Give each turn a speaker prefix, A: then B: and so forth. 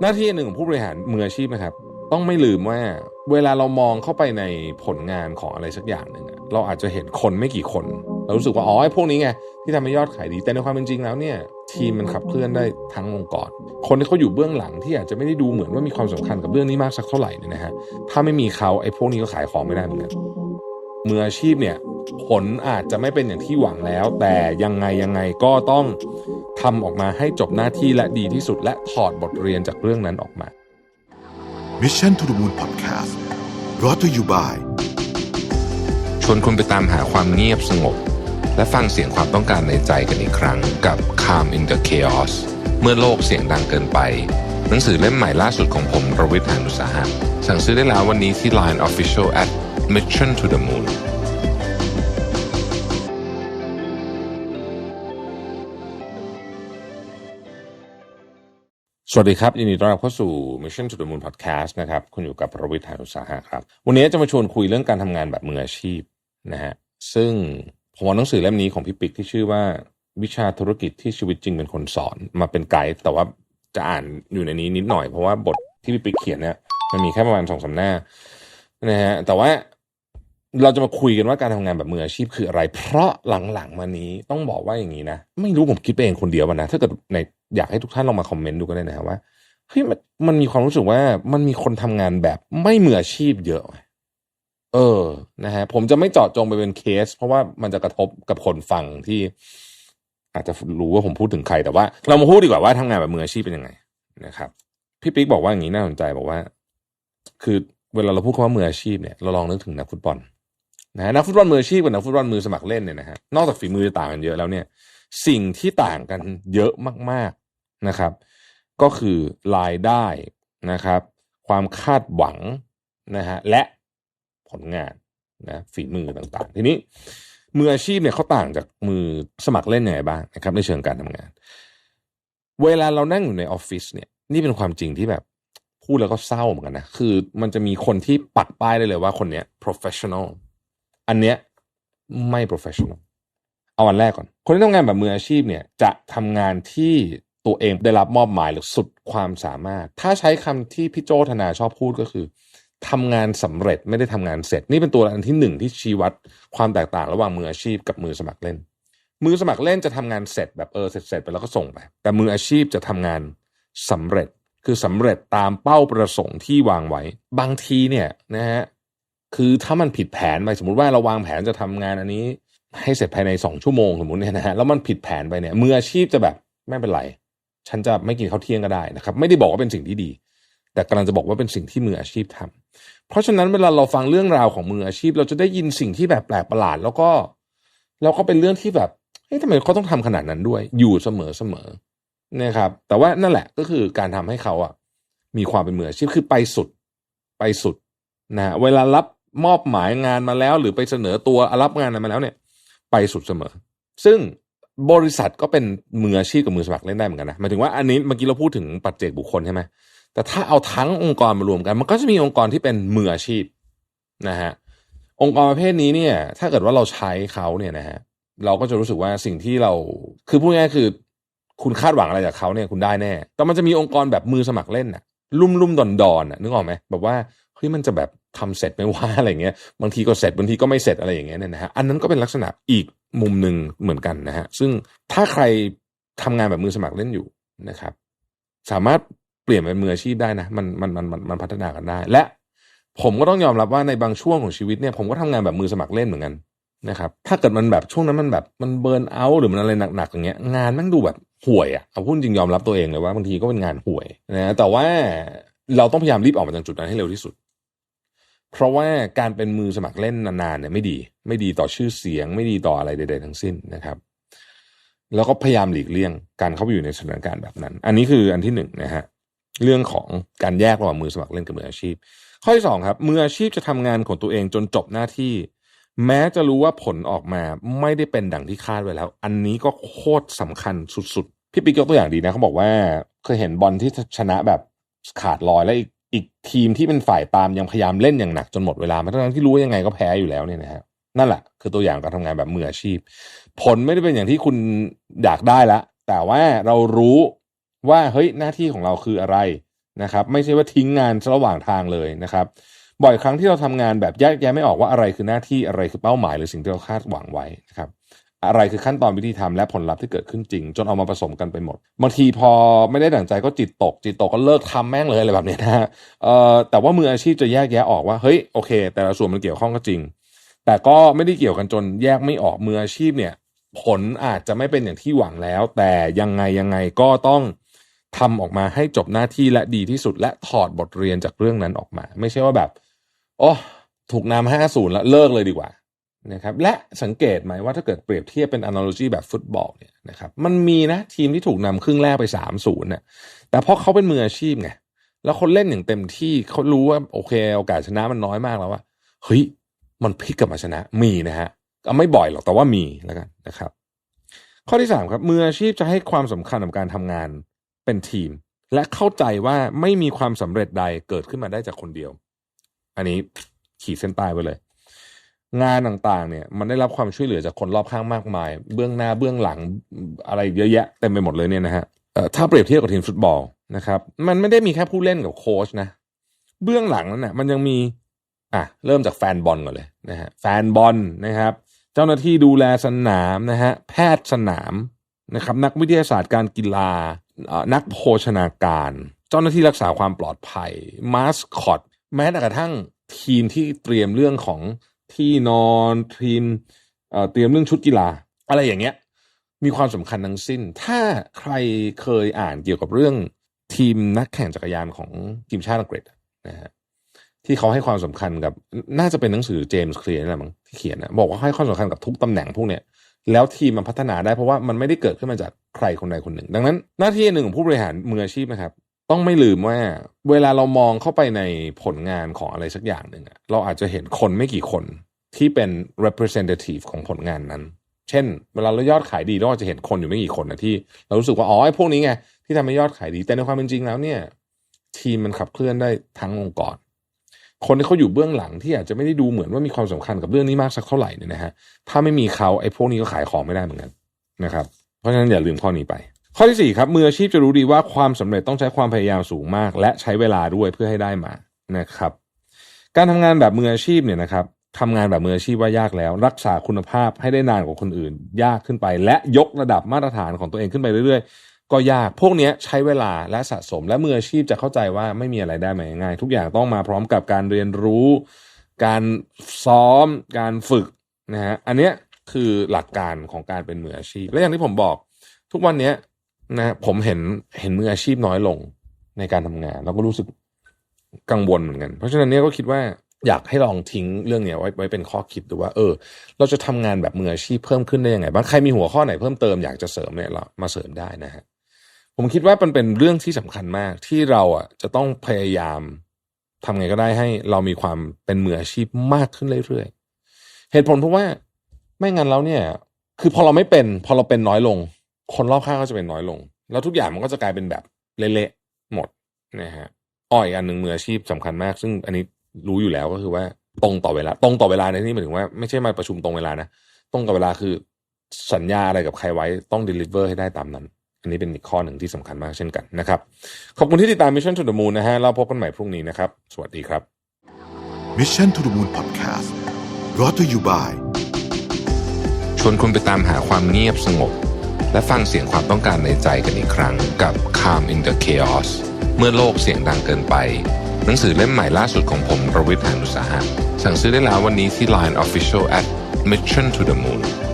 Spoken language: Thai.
A: หน้าที่หนึ่งของผู้บริหารมืออาชีพนะครับ ต้องไม่ลืมว่าเวลาเรามองเข้าไปในผลงานของอะไรสักอย่างหนึ่งเราอาจจะเห็นคนไม่กี่คน เรารู้สึกว่าอ๋อไอ้พวกนี้ไงที่ทำให้ยอดขายดีแต่ในความเป็นจริงแล้วเนี่ยทีมมันขับเคลื่อนได้ทั้งองค์กร คนที่เขาอยู่เบื้องหลังที่อาจจะไม่ได้ดูเหมือนว่ามีความสำคัญกับเรื่องนี้มากสักเท่าไหร่เนี่ยนะฮะถ้าไม่มีเขาไอ้พวกนี้ก็ขายของไม่ได้เหมือนกันมืออาชีพเนี่ยผลอาจจะไม่เป็นอย่างที่หวังแล้ว แต่ยังไงยังไงก็ต้อง ทำออกมาให้จบหน้าที่และดีที่สุด และถอดบทเรียนจากเรื่องนั้นออกมา
B: Mission to the Moon Podcast brought to you by
A: ชวนคุณไปตามหาความเงียบสงบ และฟังเสียงความต้องการในใจกันอีกครั้งกับ Calm in the Chaos เมื่อโลกเสียงดังเกินไป หนังสือเล่มใหม่ล่าสุดของผมรวิทยานุสาหะสั่งซื้อได้แล้ววันนี้ที่ Line Official at Mission to the Moon วัสดีครับ ยินดีต้อนรับเข้าสู่ Mission to the Moon Podcast นะครับ คุณอยู่กับประวิทยานุสาหะครับ วันนี้จะมาชวนคุยเรื่องการทำงานแบบมืออาชีพนะฮะซึ่งผมเอาหนังสือเล่มนี้ของพี่ปิ๊กที่ชื่อว่า วิชาธุรกิจที่ชีวิตจริงเป็นคนสอนมาเป็นไกด์แต่ว่าจะอ่านอยู่ในนี้นิดหน่อยเพราะว่าบทที่พี่ปิ๊กเขียนเนี่ยมันมีแค่ประมาณสองสาหน้านะฮะแต่ว่า เราจะมาคุยกันว่าการทำงานแบบมืออาชีพคืออะไร เพราะหลังๆมานี้ต้องบอกว่าอย่างนี้นะ ไม่รู้ผมคิดไปเองคนเดียวนะ ถ้าเกิดในอยากให้ทุกท่านลองมาคอมเมนต์ดูก็ได้นะว่าเฮ้ยมันมันมีความรู้สึกว่ามันมีคนทำงานแบบไม่มืออาชีพเยอะ เออ นะฮะ ผมจะไม่เจาะจงไปเป็นเคส เพราะว่ามันจะกระทบกับคนฟังที่ อาจจะรู้ว่าผมพูดถึงใครแต่ว่า เรามาพูดดีกว่าว่าทำงานแบบมืออาชีพเป็นยังไงนะครับ พี่ปิ๊กบอกว่าอย่างนี้น่าสนใจบอกว่า คือเวลาเราพูดคำว่ามืออาชีพเนี่ยเราลองนึกถึงนักฟุตบอล นะนักฟุตบอลมืออาชีพกับนักฟุตบอลมือสมัครเล่นเนี่ยนะฮะนอกจากฝีมือจะต่างกันเยอะแล้วเนี่ย สิ่งที่ต่างกันเยอะมากๆนะครับ ก็คือรายได้นะครับ ความคาดหวังนะฮะและผลงานนะฝีมือต่างๆ ทีนี้มืออาชีพเนี่ยเขาต่างจากมือสมัครเล่นยังไงบ้างนะครับ ในเชิงการทำงาน เวลาเรานั่งอยู่ในออฟฟิศเนี่ย นี่เป็นความจริงที่แบบพูดแล้วก็เศร้าเหมือนกันนะ คือมันจะมีคนที่ปักป้ายได้เลยว่าคนเนี้ย professional อันเนี้ยไม่ professional เอาอันแรกก่อน คนที่ทำงานแบบมืออาชีพเนี่ยจะทำงานที่ตัวเองได้รับมอบหมายหรือสุดความสามารถ ถ้าใช้คำที่พี่โจธนาชอบพูดก็คือทำงานสำเร็จไม่ได้ทำงานเสร็จ นี่เป็นตัวอันที่หนึ่งที่ชี้วัดความแตกต่างระหว่างมืออาชีพกับมือสมัครเล่น มือสมัครเล่นจะทำงานเสร็จแบบเออเสร็จเสร็จไปแล้วก็ส่งไป แต่มืออาชีพจะทำงานสำเร็จคือสำเร็จตามเป้าประสงค์ที่วางไว้ บางทีเนี่ยนะฮะ คือถ้ามันผิดแผนไปสมมติว่าเราวางแผนจะทำงานอันนี้ ให้เสร็จภายในสองชั่วโมงสมมติเนี่ยนะฮะแล้วมันผิดแผนไปเนี่ยมืออาชีพจะแบบไม่เป็นไร ฉันจะไม่กินข้าวเที่ยงก็ได้นะครับ ไม่ได้บอกว่าเป็นสิ่งที่ดี แต่กำลังจะบอกว่าเป็นสิ่งที่มืออาชีพทำเพราะฉะนั้นเวลาเราฟังเรื่องราวของมืออาชีพ เราจะได้ยินสิ่งที่แบบแปลกประหลาด แล้วก็แล้วก็เป็นเรื่องที่แบบเฮ้ยทำไมเขาต้องทำขนาดนั้นด้วย อยู่เสมอเสมอนะครับ แต่ว่านั่นแหละก็คือการทำให้เขาอะมีความเป็นมืออาชีพคือไปสุดไปสุดนะเวลารับ มอบหมายงานมาแล้ว หรือไปเสนอตัวรับงานอะไรมาแล้วเนี่ย ไปสุดเสมอ ซึ่งบริษัทก็เป็นมืออาชีพกับมือสมัครเล่นได้เหมือนกันนะหมายถึงว่าอันนี้เมื่อกี้เราพูดถึงปัจเจกบุคคลใช่ไหมแต่ถ้าเอาทั้งองค์กรมารวมกัน มันก็จะมีองค์กรที่เป็นมืออาชีพนะฮะองค์กรประเภทนี้เนี่ย ถ้าเกิดว่าเราใช้เขาเนี่ยนะฮะเราก็จะรู้สึกว่าสิ่งที่เราคือพูดง่ายๆคือคุณคาดหวังอะไรจากเขาเนี่ยคุณได้แน่ แต่มันจะมีองค์กรแบบมือสมัครเล่นนะลุ่มลุ่มดอนดอนะนึกออกไหมแบบว่า เฮ้ยมันจะแบบทำเสร็จไม่ว่าอะไรเงี้ยบางทีก็เสร็จบางทีก็ไม่เสร็จอะไรอย่างเงี้ยเนี่ยนะฮะอันนั้นก็เป็นลักษณะอีกมุมหนึ่งเหมือนกันนะฮะซึ่งถ้าใครทำงานแบบมือสมัครเล่นอยู่นะครับ สามารถเปลี่ยนเป็นมืออาชีพได้นะมันมันมันมันมันพัฒนากันได้ และผมก็ต้องยอมรับว่าในบางช่วงของชีวิตเนี่ยผมก็ทำงานแบบมือสมัครเล่นเหมือนกันนะครับ ถ้าเกิดมันแบบช่วงนั้นมันแบบมันเบิร์นเอาหรือมันอะไรหนักๆอย่างเงี้ยงานมันดูแบบห่วยอะ่ะเอาพูดจริงยอมรับตัวเองเลยว่าบางทีก็เป็นงานห่วยนะแต่ว่าเราต้องพยายามรีบออกมาจากจุดนั้นให้เร็วที่สุด เพราะว่าการเป็นมือสมัครเล่นนานๆเนี่ยไม่ดี ไม่ดีต่อชื่อเสียง ไม่ดีต่ออะไรใดๆทั้งสิ้นนะครับ แล้วก็พยายามหลีกเลี่ยง การเข้าไปอยู่ในสถานการณ์แบบนั้น อันนี้คืออันที่หนึ่งนะฮะเรื่องของการแยกระหว่างมือสมัครเล่นกับมืออาชีพ ข้อที่สองครับมืออาชีพจะทำงานของตัวเองจนจบหน้าที่ แม้จะรู้ว่าผลออกมาไม่ได้เป็นดังที่คาดไว้แล้ว อันนี้ก็โคตรสำคัญสุดๆพี่ปิ๊กยกตัวอย่างดีนะเขาบอกว่าเคยเห็นบอลที่ชนะแบบขาดลอยแล้วอีก อีกทีมที่เป็นฝ่ายตามยังพยายามเล่นอย่างหนักจนหมดเวลามาทั้งที่รู้ว่ายังไงก็แพ้อยู่แล้วเนี่ยนะฮะนั่นแหละคือตัวอย่างการทำงานแบบมืออาชีพ ผลไม่ได้เป็นอย่างที่คุณอยากได้ละ แต่ว่าเรารู้ว่าเฮ้ยหน้าที่ของเราคืออะไรนะครับ ไม่ใช่ว่าทิ้งงานระหว่างทางเลยนะครับบ่อยครั้งที่เราทำงานแบบแยกแยะไม่ออกว่าอะไรคือหน้าที่อะไรคือเป้าหมายหรือสิ่งที่เราคาดหวังไว้นะครับ อะไรคือขั้นตอนวิธีทำและผลลัพธ์ที่เกิดขึ้นจริง จนเอามาผสมกันไปหมดบางทีพอไม่ได้ดั่งใจก็จิตตก จิตตกก็เลิกทำแม่งเลยอะไรแบบนี้นะฮะเออแต่ว่ามืออาชีพจะแยกแยะออกว่าเฮ้ยโอเค แต่ละส่วนมันเกี่ยวข้องก็จริง แต่ก็ไม่ได้เกี่ยวกันจนแยกไม่ออกมืออาชีพเนี่ย ผลอาจจะไม่เป็นอย่างที่หวังแล้ว แต่ยังไงยังไงก็ต้องทำออกมาให้จบหน้าที่และดีที่สุด และถอดบทเรียนจากเรื่องนั้นออกมา ไม่ใช่ว่าแบบ โอ้ถูกนำห้าศูนย์แล้วเลิกเลยดีกว่า นะครับและสังเกตไหมว่าถ้าเกิดเปรียบเทียบเป็น analogy แบบฟุตบอลเนี่ยนะครับมันมีนะทีมที่ถูกนำครึ่งแรกไปสามศูนย์เนี่ยแต่เพราะเขาเป็นมืออาชีพไงแล้วคนเล่นอย่างเต็มที่เขารู้ว่าโอเคโอกาสชนะมันน้อยมากแล้วว่าเฮ้ยมันพลิกกลับมาชนะมีนะฮะก็ไม่บ่อยหรอกแต่ว่ามีแล้วกันนะครับ ข้อที่สามครับมืออาชีพจะให้ความสำคัญกับการทำงานเป็นทีม และเข้าใจว่าไม่มีความสำเร็จใดเกิดขึ้นมาได้จากคนเดียว อันนี้ขีดเส้นใต้ไว้เลย งานต่างๆ เนี่ยมันได้รับความช่วยเหลือจากคนรอบข้างมากมาย เบื้องหน้าเบื้องหลังอะไรเยอะแยะเต็มไปหมดเลยเนี่ยนะฮะถ้าเปรียบเทียบกับทีมฟุตบอลนะครับ มันไม่ได้มีแค่ผู้เล่นกับโค้ชนะ เบื้องหลังนั้นนะมันยังมีอะเริ่มจากแฟนบอลก่อนเลยนะฮะแฟนบอลนะครับ เจ้าหน้าที่ดูแลสนามนะฮะแพทย์สนามนะครับ นักวิทยาศาสตร์การกีฬานักโภชนาการ เจ้าหน้าที่รักษาความปลอดภัยมาสคอตแม้แต่กระทั่งทีมที่เตรียมเรื่องของ ที่นอนทีมเตรียมเรื่องชุดกีฬา อะไรอย่างเงี้ย มีความสำคัญทั้งสิ้น ถ้าใครเคยอ่านเกี่ยวกับเรื่องทีมนักแข่งจักรยานของทีมชาติอังกฤษนะฮะที่เขาให้ความสำคัญกับ น่าจะเป็นหนังสือเจมส์เคลียร์นี่แหละมั้งที่เขียนนะบอกว่าให้ความสำคัญกับทุกตำแหน่งพวกเนี้ยแล้วทีมมันพัฒนาได้เพราะว่ามันไม่ได้เกิดขึ้นมาจากใครคนใดคนหนึ่ง ดังนั้น หน้าที่หนึ่งของผู้บริหารมืออาชีพนะครับ ต้องไม่ลืมว่า เวลาเรามองเข้าไปในผลงานของอะไรสักอย่างหนึ่งเราอาจจะเห็นคนไม่กี่คน ที่เป็น representative ของผลงานนั้น เช่น เวลาเรายอดขายดีเราจะเห็นคนอยู่ไม่กี่คนนะที่ เรารู้สึกว่าอ๋อไอ้พวกนี้ไงที่ทำให้ยอดขายดีแต่ในความเป็นจริงแล้วเนี่ย ทีมมันขับเคลื่อนได้ทั้งองค์กรคนที่เขาอยู่เบื้องหลังที่อาจจะไม่ได้ดูเหมือนว่ามีความสำคัญกับเรื่องนี้มากสักเท่าไหร่เนี่ยนะฮะถ้าไม่มีเขาไอ้พวกนี้ก็ขายของไม่ได้เหมือนกันนะครับ เพราะฉะนั้นอย่าลืมข้อนี้ไป ข้อที่สี่ครับมืออาชีพจะรู้ดีว่าความสำเร็จต้องใช้ความพยายามสูงมาก และใช้เวลาด้วยเพื่อให้ได้มานะครับ การทำงานแบบมืออาชีพเนี่ยนะครับ ทำงานแบบมืออาชีพว่ายากแล้ว รักษาคุณภาพให้ได้นานกว่าคนอื่น ยากขึ้นไป และยกระดับมาตรฐานของตัวเองขึ้นไปเรื่อยๆ ก็ยากพวกนี้ใช้เวลาและสะสม และมืออาชีพจะเข้าใจว่าไม่มีอะไรได้มาง่ายๆทุกอย่างต้องมาพร้อมกับการเรียนรู้ การซ้อม การฝึกนะฮะอันเนี้ยคือหลักการของการเป็นมืออาชีพ และอย่างที่ผมบอก ทุกวันนี้นะผมเห็นเห็นมืออาชีพน้อยลงในการทำงาน แล้วก็รู้สึกกังวลเหมือนกัน เพราะฉะนั้นเนี่ยก็คิดว่า อยากให้ลองทิ้งเรื่องเนี้ยไว้ไว้เป็นข้อคิดดูว่า เออ เราจะทำงานแบบมืออาชีพเพิ่มขึ้นได้ยังไงบ้างใครมีหัวข้อไหนเพิ่มเติมอยากจะเสริมเนี่ยเรามาเสริมได้นะฮะผมคิดว่ามันเป็นเรื่องที่สำคัญมากที่เราอะจะต้องพยายามทำไงก็ได้ให้เรามีความเป็นมืออาชีพมากขึ้นเรื่อยๆ เหตุผลเพราะว่าไม่งั้นแล้วเนี่ย คือพอเราไม่เป็น พอเราเป็นน้อยลง คนรอบข้างก็จะเป็นน้อยลง แล้วทุกอย่างมันก็จะกลายเป็นแบบเละๆหมดนะฮะอ้อยอันหนึ่งมืออาชีพสำคัญมาก ซึ่งอันนี้ รู้อยู่แล้วก็คือว่าตรงต่อเวลา ตรงต่อเวลาในที่นี้หมายถึงว่าไม่ใช่มาประชุมตรงเวลานะตรงต่อเวลาคือสัญญาอะไรกับใครไว้ต้อง deliver ให้ได้ตามนั้น อันนี้เป็นอีกข้อหนึ่งที่สำคัญมากเช่นกันนะครับ ขอบคุณที่ติดตาม Mission to the Moon นะฮะเราพบกันใหม่พรุ่งนี้นะครับ สวัสดีครับ
B: Mission to the Moon Podcast brought to you by
A: ชวนคุณไปตามหาความเงียบสงบ และฟังเสียงความต้องการในใจกันอีกครั้งกับ Calm in the Chaos เมื่อโลกเสียงดังเกินไป หนังสือเล่มใหม่ล่าสุดของผมรวิทยานุสาหะสั่งซื้อได้แล้ววันนี้ที่ Line Official at Mission to the Moon